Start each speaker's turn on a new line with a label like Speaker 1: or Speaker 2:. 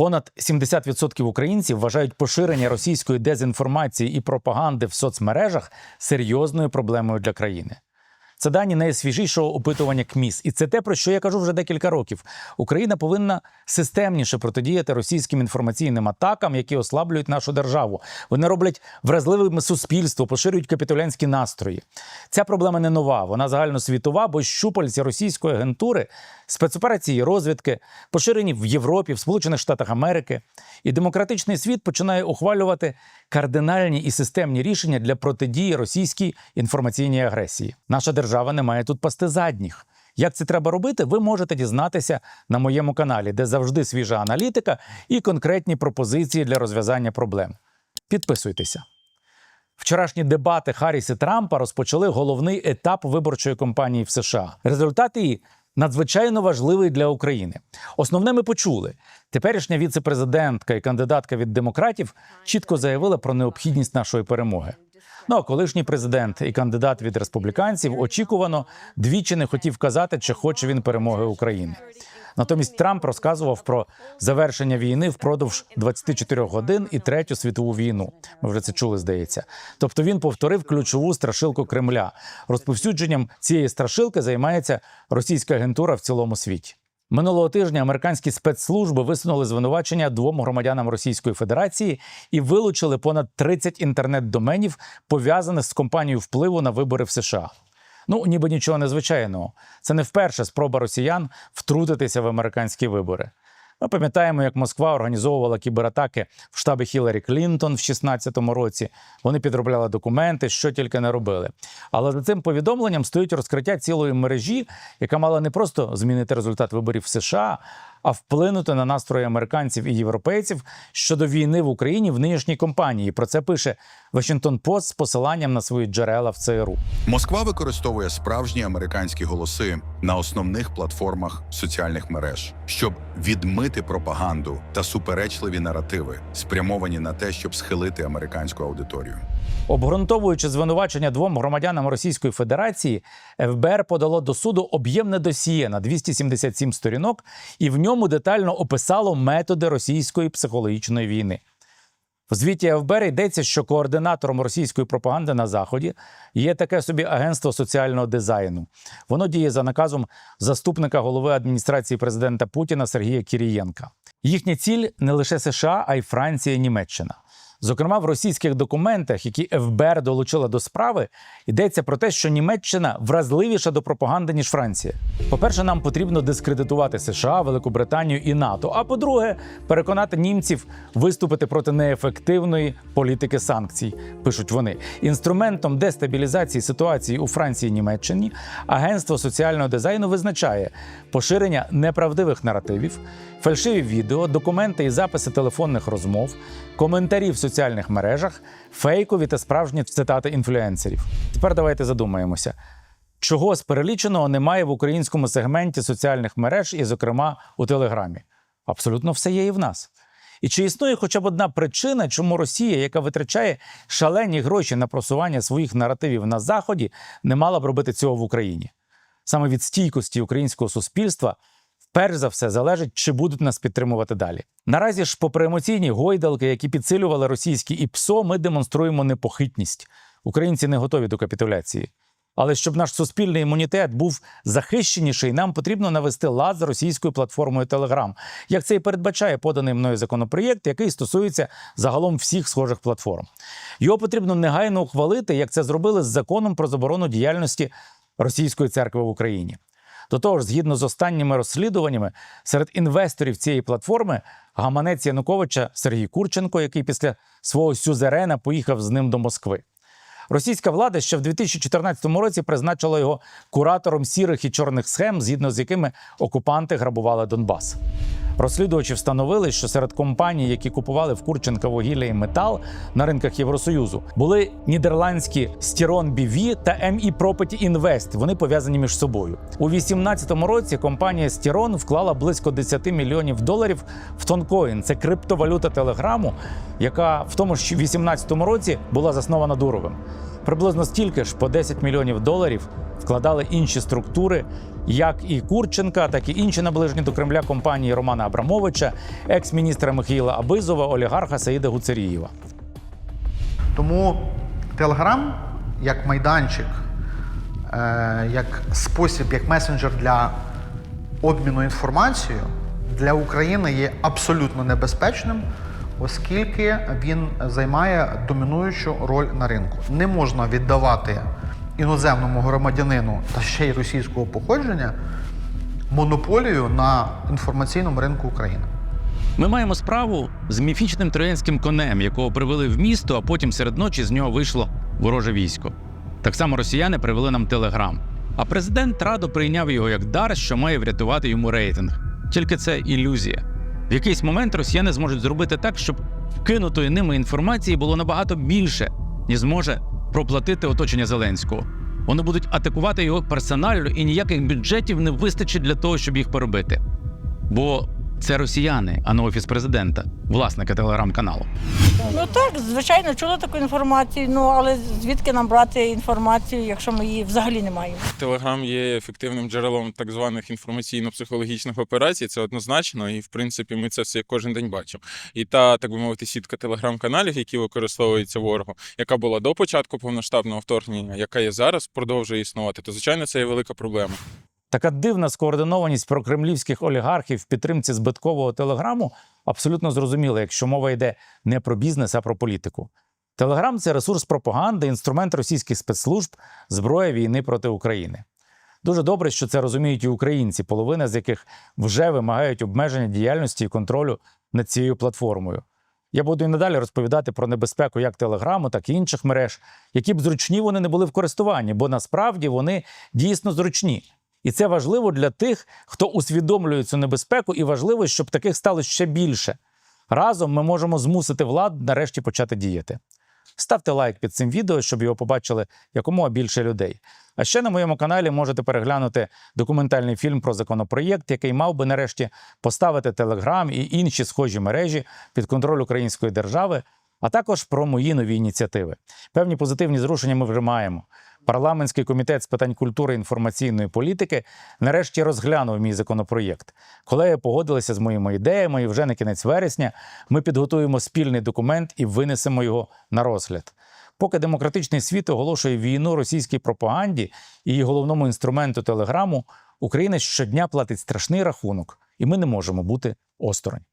Speaker 1: Понад 70% українців вважають поширення російської дезінформації і пропаганди в соцмережах серйозною проблемою для країни. Це дані найсвіжішого опитування КМІС, і це те, про що я кажу вже декілька років. Україна повинна системніше протидіяти російським інформаційним атакам, які ослаблюють нашу державу. Вони роблять вразливими суспільство, поширюють капітулянські настрої. Ця проблема не нова, вона загальносвітова, бо щупальці російської агентури, спецоперації розвідки поширені в Європі, в Сполучених Штатах Америки. І демократичний світ починає ухвалювати кардинальні і системні рішення для протидії російській інформаційній агресії. Наша держава не має тут пасти задніх. Як це треба робити, ви можете дізнатися на моєму каналі, де завжди свіжа аналітика і конкретні пропозиції для розв'язання проблем. Підписуйтеся. Вчорашні дебати Харріс і Трампа розпочали головний етап виборчої кампанії в США. Результат її надзвичайно важливий для України. Основне ми почули. Теперішня віце-президентка і кандидатка від демократів чітко заявила про необхідність нашої перемоги. Ну а колишній президент і кандидат від республіканців очікувано двічі не хотів казати, чи хоче він перемоги України. Натомість Трамп розказував про завершення війни впродовж 24 годин і третю світову війну. Ми вже це чули, здається. Тобто він повторив ключову страшилку Кремля. Розповсюдженням цієї страшилки займається російська агентура в цілому світі. Минулого тижня американські спецслужби висунули звинувачення двом громадянам Російської Федерації і вилучили понад 30 інтернет-доменів, пов'язаних з компанією впливу на вибори в США. Ну, ніби нічого незвичайного. Це не вперше спроба росіян втрутитися в американські вибори. Ми пам'ятаємо, як Москва організовувала кібератаки в штабі Хіларі Клінтон в 2016 році. Вони підробляли документи, що тільки не робили. Але за цим повідомленням стоїть розкриття цілої мережі, яка мала не просто змінити результат виборів в США, а вплинути на настрої американців і європейців щодо війни в Україні в нинішній компанії. Про це пише Washington Post з посиланням на свої джерела в ЦРУ.
Speaker 2: Москва використовує справжні американські голоси на основних платформах соціальних мереж, щоб відмити пропаганду та суперечливі наративи, спрямовані на те, щоб схилити американську аудиторію.
Speaker 1: Обґрунтовуючи звинувачення двом громадянам Російської Федерації, ФБР подало до суду об'ємне досіє на 277 сторінок і в ньому детально описало методи російської психологічної війни. В звіті ФБР йдеться, що координатором російської пропаганди на заході є таке собі агентство соціального дизайну. Воно діє за наказом заступника голови адміністрації президента Путіна Сергія Кірієнка. Їхня ціль не лише США, а й Франція і Німеччина. Зокрема, в російських документах, які ФБР долучила до справи, йдеться про те, що Німеччина вразливіша до пропаганди ніж Франція. По-перше, нам потрібно дискредитувати США, Великобританію і НАТО. А по-друге, переконати німців виступити проти неефективної політики санкцій. Пишуть вони інструментом дестабілізації ситуації у Франції і Німеччині агентство соціального дизайну визначає поширення неправдивих наративів, фальшиві відео, документи і записи телефонних розмов, коментарі в соціальних мережах, фейкові та справжні цитати інфлюенсерів. Тепер давайте задумаємося. Чого з переліченого немає в українському сегменті соціальних мереж, і, зокрема, у Телеграмі? Абсолютно все є і в нас. І чи існує хоча б одна причина, чому Росія, яка витрачає шалені гроші на просування своїх наративів на Заході, не мала б робити цього в Україні? Саме від стійкості українського суспільства перш за все залежить, чи будуть нас підтримувати далі. Наразі ж, попри емоційні гойдалки, які підсилювали російські ІПСО, ми демонструємо непохитність. Українці не готові до капітуляції. Але щоб наш суспільний імунітет був захищеніший, нам потрібно навести лад з російською платформою Telegram, як це і передбачає поданий мною законопроєкт, який стосується загалом всіх схожих платформ. Його потрібно негайно ухвалити, як це зробили з законом про заборону діяльності російської церкви в Україні. До того ж, згідно з останніми розслідуваннями, серед інвесторів цієї платформи гаманець Януковича Сергій Курченко, який після свого сюзерена поїхав з ним до Москви. Російська влада ще в 2014 році призначила його куратором сірих і чорних схем, згідно з якими окупанти грабували Донбас. Розслідувачі встановили, що серед компаній, які купували в Курченка вугілля і метал на ринках Євросоюзу, були нідерландські Стірон BV та ME Property Invest. Вони пов'язані між собою. У 2018 році компанія Стірон вклала близько 10 мільйонів доларів в тонкоін. Це криптовалюта Телеграму, яка в тому ж 2018 році була заснована Дуровим. Приблизно стільки ж по 10 мільйонів доларів вкладали інші структури, як і Курченка, так і інші наближені до Кремля компанії Романа Абрамовича, екс-міністра Михаїла Абизова, олігарха Саїда Гуцерієва.
Speaker 3: Тому Телеграм як майданчик, е, як спосіб, як месенджер для обміну інформацією для України є абсолютно небезпечним, оскільки він займає домінуючу роль на ринку. Не можна віддавати іноземному громадянину та ще й російського походження монополію на інформаційному ринку України.
Speaker 1: Ми маємо справу з міфічним троянським конем, якого привели в місто, а потім серед ночі з нього вийшло вороже військо. Так само росіяни привели нам телеграм. А президент радо прийняв його як дар, що має врятувати йому рейтинг. Тільки це ілюзія. В якийсь момент росіяни зможуть зробити так, щоб вкинутої ними інформації було набагато більше, ніж зможе проплатити оточення Зеленського. Вони будуть атакувати його персонально, і ніяких бюджетів не вистачить для того, щоб їх поробити. Бо це росіяни, а не офіс президента, власника телеграм-каналу.
Speaker 4: Ну так, звичайно, чула таку інформацію. Ну але звідки нам брати інформацію, якщо ми її взагалі не маємо?
Speaker 5: Телеграм є ефективним джерелом так званих інформаційно-психологічних операцій. Це однозначно, і в принципі ми це все кожен день бачимо. І та, так би мовити, сітка телеграм-каналів, які використовуються ворогом, яка була до початку повноштабного вторгнення, яка є зараз, продовжує існувати. То звичайно, це є велика проблема.
Speaker 1: Така дивна скоординованість прокремлівських олігархів в підтримці збиткового телеграму абсолютно зрозуміла, якщо мова йде не про бізнес, а про політику. Телеграм це ресурс пропаганди, інструмент російських спецслужб, зброя війни проти України. Дуже добре, що це розуміють і українці, половина з яких вже вимагають обмеження діяльності і контролю над цією платформою. Я буду і надалі розповідати про небезпеку як Телеграму, так і інших мереж, які б зручні вони не були в користуванні, бо насправді вони дійсно зручні. І це важливо для тих, хто усвідомлює цю небезпеку, і важливо, щоб таких стало ще більше. Разом ми можемо змусити владу нарешті почати діяти. Ставте лайк під цим відео, щоб його побачили якомога більше людей. А ще на моєму каналі можете переглянути документальний фільм про законопроєкт, який мав би нарешті поставити Телеграм і інші схожі мережі під контроль української держави, а також про мої нові ініціативи. Певні позитивні зрушення ми вже маємо. Парламентський комітет з питань культури і інформаційної політики нарешті розглянув мій законопроєкт. Колеги погодилися з моїми ідеями, і вже на кінець вересня ми підготуємо спільний документ і винесемо його на розгляд. Поки демократичний світ оголошує війну російській пропаганді і її головному інструменту телеграму, Україна щодня платить страшний рахунок, і ми не можемо бути осторонь.